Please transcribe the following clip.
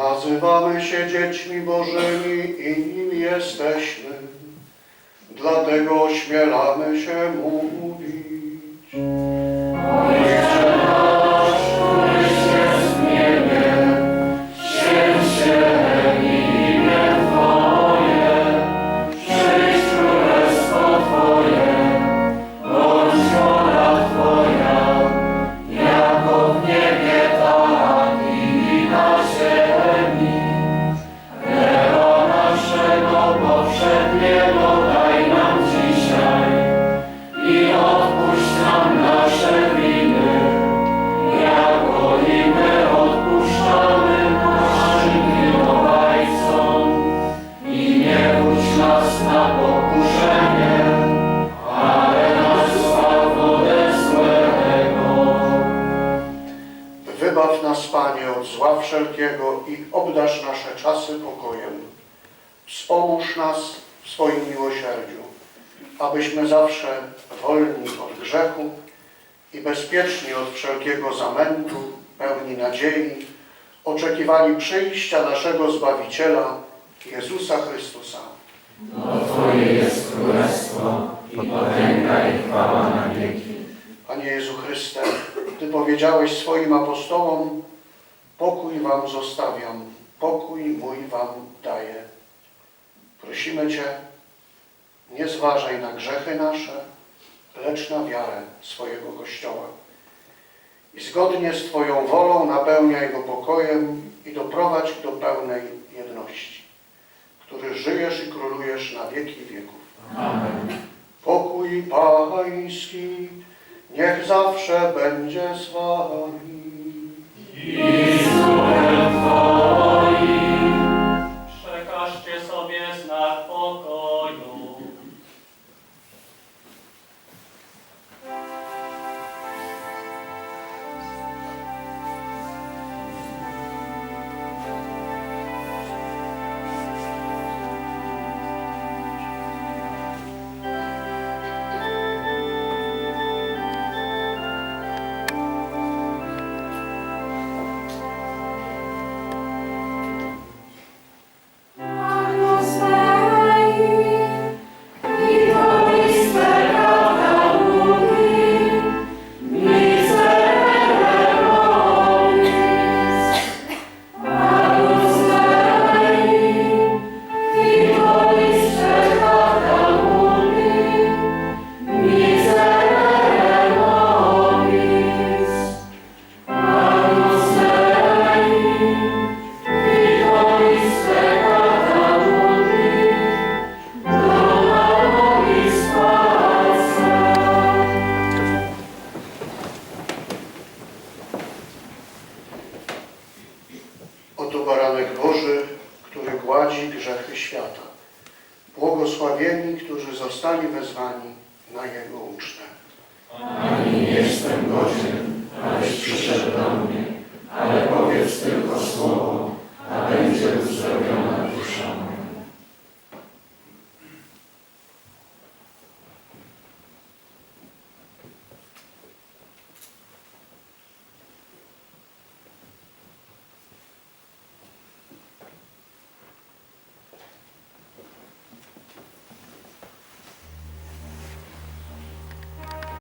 Nazywamy się dziećmi Bożymi i nim jesteśmy. Dlatego ośmielamy się mówić. Wybaw nas, Panie, od zła wszelkiego i obdarz nasze czasy pokojem. Wspomóż nas w swoim miłosierdziu, abyśmy zawsze wolni od grzechu i bezpieczni od wszelkiego zamętu, pełni nadziei, oczekiwali przyjścia naszego Zbawiciela, Jezusa Chrystusa. Bo Twoje jest królestwo i potęga i chwała na wieki. Panie Jezu Chryste, Ty powiedziałeś swoim apostołom, pokój Wam zostawiam, pokój mój Wam daję. Prosimy Cię, nie zważaj na grzechy nasze, lecz na wiarę swojego Kościoła. I zgodnie z Twoją wolą napełniaj go pokojem i doprowadź do pełnej jedności, który żyjesz i królujesz na wieki wieków. Amen. Pokój Pański niech zawsze będzie z Wami. Baranek Boży, który gładzi grzechy świata. Błogosławieni, którzy zostali wezwani na Jego ucztę. Jestem godzien,